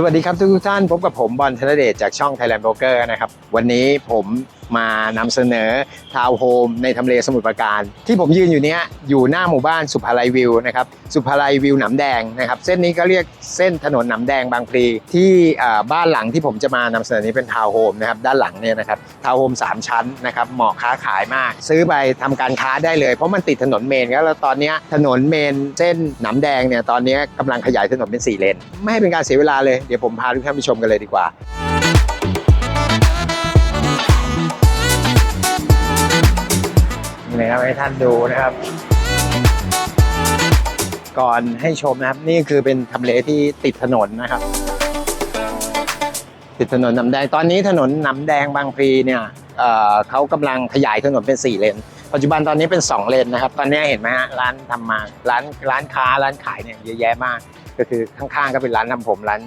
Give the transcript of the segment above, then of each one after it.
สวัสดีครับทุกท่านพบกับผมบอลธนเดชจากช่อง Thailand Broker นะครับ วันนี้ผม มานำเสนอทาวน์โฮมในทำเลสมุทรปราการ ที่ผมยืนอยู่เนี้ยอยู่หน้าหมู่บ้านสุภาลัยวิวนะครับสุภาลัยวิวหนำแดงนะครับเส้นนี้ก็เรียกเส้นถนนหนำแดงบางพลีที่บ้านหลังที่ผมจะมานำเสนอนี้เป็นทาวน์โฮมนะครับด้านหลังเนี่ยนะครับทาวน์โฮมสามชั้นนะครับเหมาะค้าขายมาก ซื้อไปทำการค้าได้เลย เพราะมันติดถนนเมนแล้วตอนเนี้ยถนนเมนเส้นหนำแดงเนี่ยตอนเนี้ยกำลังขยายถนนเป็นสี่เลนไม่ให้เป็นการเสียเวลาเลยเดี๋ยวผมพาทุกท่านไปชมกันเลยดีกว่า นะครับให้ท่านดูนะครับ ก่อนให้ชมนะครับนี่คือเป็นทำเลที่ติดถนนนะครับ ติดถนนน้ำแดงตอนนี้ถนนน้ำแดงบางพลีเนี่ยเอ่อเขากำลังขยายถนนเป็น 4 เลน ปัจจุบันตอนนี้เป็น 2 เลนนะครับ ตอนนี้เห็นไหมฮะร้านทำมาร้านร้านค้าร้านขายเนี่ยเยอะแยะมาก ก็คือข้างๆก็เป็นร้านทำผมร้าน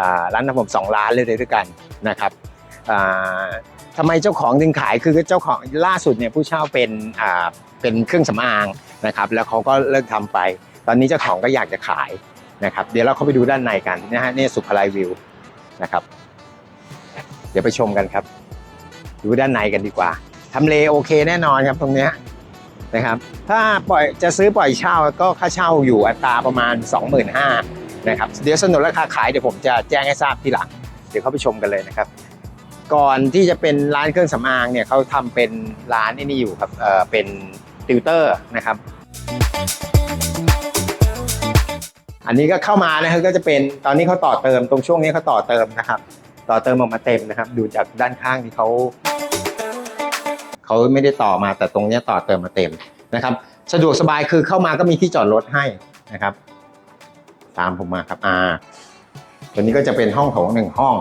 อ่าร้านทำผมสองร้านเลยด้วยกันนะครับอ่า ทำไมเจ้าของถึงขายคือเจ้าของล่าสุดเนี่ยผู้เช่าเป็นอ่าเป็นเครื่องสำอางนะครับ แล้วเขาก็เลิกทำไป ตอนนี้เจ้าของก็อยากจะขายนะครับ เดี๋ยวเราเข้าไปดูด้านในกันนะฮะนี่สุภาลัยวิวนะครับ เดี๋ยวไปชมกันครับ ดูด้านในกันดีกว่าทำเลโอเคแน่นอนครับตรงเนี้ยนะครับ ถ้าปล่อยจะซื้อปล่อยเช่าก็ค่าเช่าอยู่อัตราประมาณ 25,000นะครับเดี๋ยวสนุนราคาขายเดี๋ยวผมจะแจ้งให้ทราบทีหลัง เดี๋ยวเข้าไปชมกันเลยนะครับ ก่อนที่จะเป็นร้านเครื่องสำอางเนี่ยเขาทำเป็นร้านนี่อยู่ครับเออเป็นติวเตอร์นะครับ อันนี้ก็เข้ามานะครับก็จะเป็นตอนนี้เขาต่อเติมตรงช่วงนี้เขาต่อเติมนะครับ ต่อเติมออกมาเต็มนะครับ ดูจากด้านข้างที่เขาเขาไม่ได้ต่อมาแต่ตรงนี้ต่อเติมมาเต็มนะครับ สะดวกสบายคือเข้ามาก็มีที่จอดรถให้นะครับ ตามผมมาครับอ่าตัวนี้ก็จะเป็นห้องโถงหนึ่งห้อง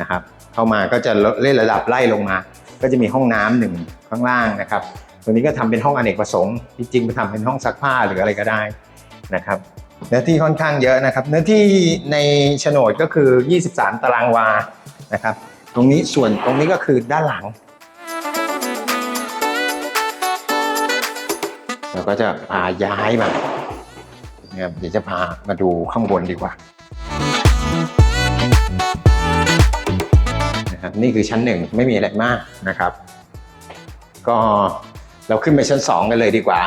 นะครับ เข้ามาก็จะเล่นระดับไล่ลงมา ก็จะมีห้องน้ำหนึ่งข้างล่างนะครับตัวนี้ก็ทำเป็นห้องอเนกประสงค์จริงๆไปทำเป็นห้องซักผ้าหรืออะไรก็ได้นะครับเนื้อที่ค่อนข้างเยอะนะครับ เนื้อที่ในโฉนดก็คือ 23 ตารางวานะครับ ตรงนี้ส่วนตรงนี้ก็คือด้านหลังเราก็จะพาย้ายมานะครับเดี๋ยวจะพามาดูข้างบนดีกว่า นะครับนี่คือชั้นหนึ่งไม่มีอะไรมากนะครับ ก็เราขึ้นไปชั้นสองกันเลยดีกว่า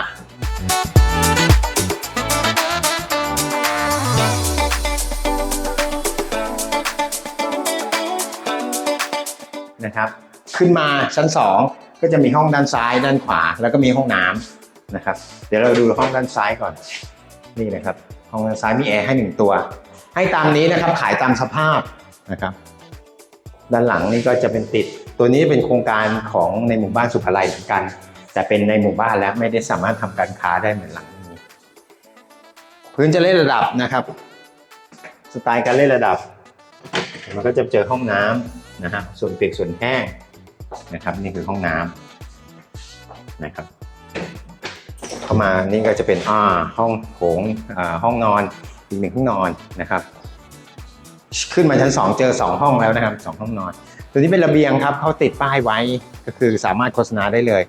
นะครับ ขึ้นมาชั้น2ก็จะมีห้องด้านซ้ายด้านขวาแล้วก็มีห้องน้ำนะครับ เดี๋ยวเราดูห้องด้านซ้ายก่อนนี่นะครับ ห้องด้านซ้ายมีแอร์ให้หนึ่งตัว ให้ตามนี้นะครับขายตามสภาพนะครับ ด้านหลังนี่ก็จะเป็นติด ตัวนี้เป็นโครงการของในหมู่บ้านสุภาลัยเหมือนกัน แต่เป็นในหมู่บ้านแล้วไม่ได้สามารถทำการค้าได้เหมือนหลังนี้ พื้นจะเล่นระดับนะครับ สไตล์การเล่นระดับ มันก็จะเจอห้องน้ำนะฮะส่วนเปียกส่วนแห้งนะครับ นี่คือห้องน้ำนะครับ เข้ามานี่ก็จะเป็นอ่าห้องโถงอ่าห้องนอนอีกหนึ่งห้องนอนนะครับ ขึ้นมาชั้น 2 เจอ 2 ห้องแล้วนะครับสองห้องนอน ตัวนี้เป็นระเบียงครับเขาติดป้ายไว้ก็คือสามารถโฆษณาได้เลย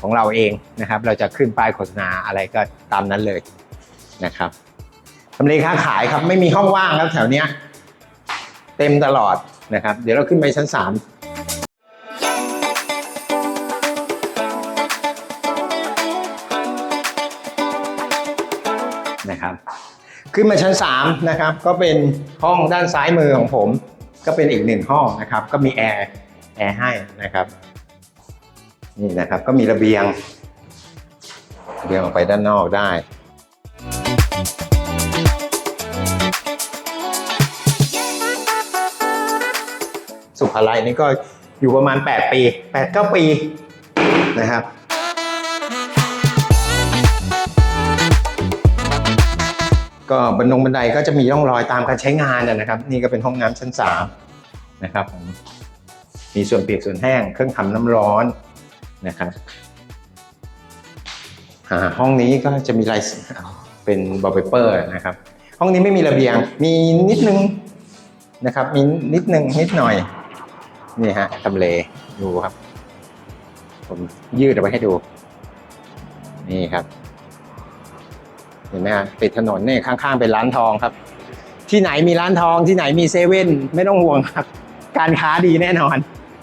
ของเราเองนะครับ เราจะขึ้นป้ายโฆษณาอะไรก็ตามนั้นเลยนะครับทำเลค้าขายครับไม่มีห้องว่างครับแถวเนี้ยเต็มตลอดนะครับ เดี๋ยวเราขึ้นไปชั้น 3นะครับ ขึ้นมาชั้น3นะครับก็เป็นห้องด้านซ้ายมือของผม ก็เป็นอีกหนึ่งห้องนะครับ ก็มีแอร์แอร์ให้นะครับนี่นะครับก็มีระเบียงระเบียงออกไปด้านนอกได้ สุภาลัยนี่ก็อยู่ประมาณ 8 ปี8 9ปีนะครับ ก็บันดงบันไดก็จะมีร่องรอยตามการใช้งานนะครับ นี่ก็เป็นห้องน้ำชั้น3นะครับผมมีส่วนเปียกส่วนแห้งเครื่องทำน้ำร้อนนะครับห้องนี้ก็จะมีลายเป็นบอลเปเปอร์นะครับ ห้องนี้ไม่มีระเบียง มีนิดนึงนะครับ มีนิดนึงนิดหน่อยนี่ฮะทำเลดูครับ ผมยืดเอาไว้ให้ดู นี่ครับ เห็นไหมฮะติดถนนเนี่ยข้างๆเป็นร้านทองครับ ที่ไหนมีร้านทองที่ไหนมีเซเว่นไม่ต้องห่วงครับ การค้าดีแน่นอน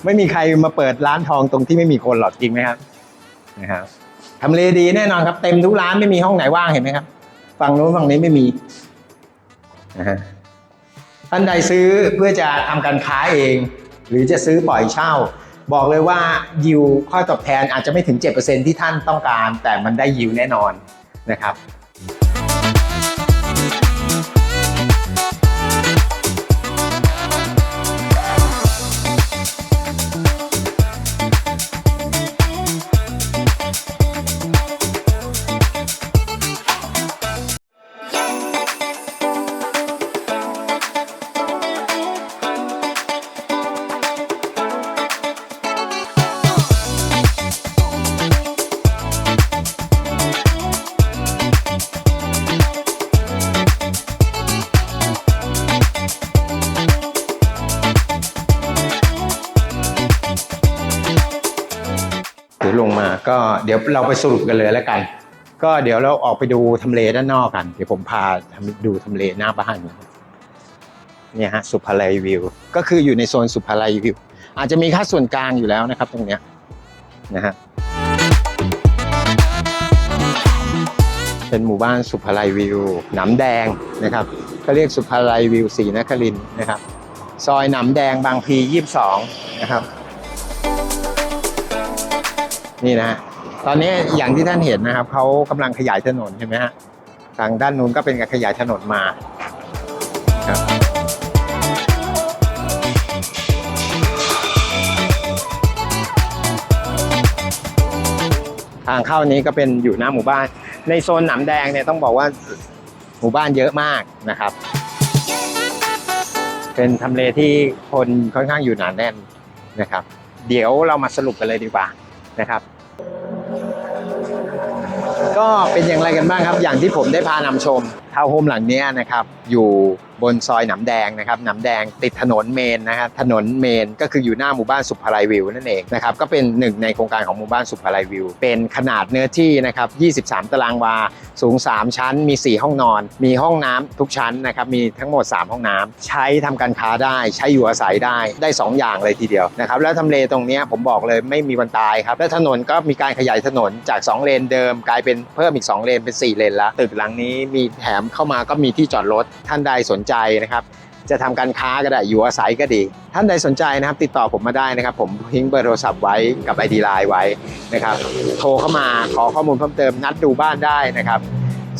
ไม่มีใครมาเปิดร้านทองตรงที่ไม่มีคนหรอกจริงไหมครับนะครับทำเลดีแน่นอนครับ เต็มทุกร้านไม่มีห้องไหนว่างเห็นไหมครับฝั่งนู้นฝั่งนี้ไม่มีนะฮะท่านใดซื้อเพื่อจะทำการค้าเอง หรือจะซื้อปล่อยเช่า บอกเลยว่ายิวข้อตอบแทนอาจจะไม่ถึง 7%ที่ท่านต้องการ แต่มันได้ยิวแน่นอนนะครับ ลงมาก็เดี๋ยวเราไปสรุปกันเลยแล้วกัน ก็เดี๋ยวเราออกไปดูทำเลด้านนอกกัน เดี๋ยวผมพาดูทำเลหน้าบ้านนะครับเนี่ยฮะสุภาลัยวิว ก็คืออยู่ในโซนสุภาลัยวิว อาจจะมีค่าส่วนกลางอยู่แล้วนะครับ ตรงเนี้ยนะฮะเป็นหมู่บ้านสุภาลัยวิวหนำแดงนะครับก็เรียกสุภาลัยวิวศรีนครินนะครับ ซอยหนำแดงบางพี 22 นะครับ นี่นะฮะตอนนี้อย่างที่ท่านเห็นนะครับเขากำลังขยายถนนใช่ไหมฮะทางด้านนู้นก็เป็นการขยายถนนมาครับทางเข้านี้ก็เป็นอยู่หน้าหมู่บ้าน ในโซนหนำแดงเนี่ยต้องบอกว่าหมู่บ้านเยอะมากนะครับ เป็นทำเลที่คนค่อนข้างอยู่หนาแน่นนะครับ เดี๋ยวเรามาสรุปกันเลยดีกว่า นะครับ ก็เป็นอย่างไรกันบ้างครับ อย่างที่ผมได้พานำชม ทาวน์โฮมหลังนี้นะครับอยู่บนซอยหนำแดงนะครับหนำแดงติดถนนเมนนะครับถนนเมนก็คืออยู่หน้าหมู่บ้านสุภาลัยวิวนั่นเองนะครับก็เป็นหนึ่งในโครงการของหมู่บ้านสุภาลัยวิว เป็นขนาดเนื้อที่นะครับ 23 ตารางวา สูง 3 ชั้น มี 4 ห้องนอน มีห้องน้ำทุกชั้นนะครับมีทั้งหมด 3 ห้องน้ำใช้ทำการค้าได้ ใช้อยู่อาศัยได้ได้ 2 อย่างเลยทีเดียวนะครับแล้วทำเลตรงนี้ผมบอกเลยไม่มีวันตายครับและถนนก็มีการขยายถนนจาก 2 เลนเดิม กลายเป็นเพิ่มอีก 2 เลนเป็น 4 เลนแล้วตึกหลังนี้มีแถมเข้ามาก็มีที่จอดรถท่านใดสนใจนะครับจะทำการค้าก็ได้อยู่อาศัยก็ดี ท่านใดสนใจนะครับ ติดต่อผมมาได้นะครับ ผมทิ้งเบอร์โทรศัพท์ไว้กับ ID Line ไว้นะครับ โทรเข้ามาขอข้อมูลเพิ่มเติมนัดดูบ้านได้นะครับ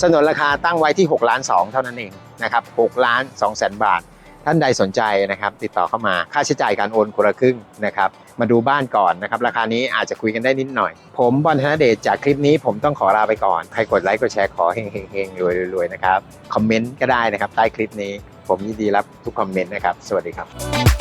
สนนราคาตั้งไว้ที่6ล้าน2เท่านั้นเองนะครับ6ล้าน2แสนบาท ท่านใดสนใจนะครับ ติดต่อเข้ามาค่าใช้จ่ายการโอนคนละครึ่งนะครับ มาดูบ้านก่อนนะครับ ราคานี้อาจจะคุยกันได้นิดหน่อย ผมบอลธนเดชจากคลิปนี้ผมต้องขอลาไปก่อน ใครกดไลค์กดแชร์ขอเฮงเฮงเฮงรวยรวยนะครับ คอมเมนต์ก็ได้นะครับ ใต้คลิปนี้ ผมยินดีรับทุกคอมเมนต์นะครับ สวัสดีครับ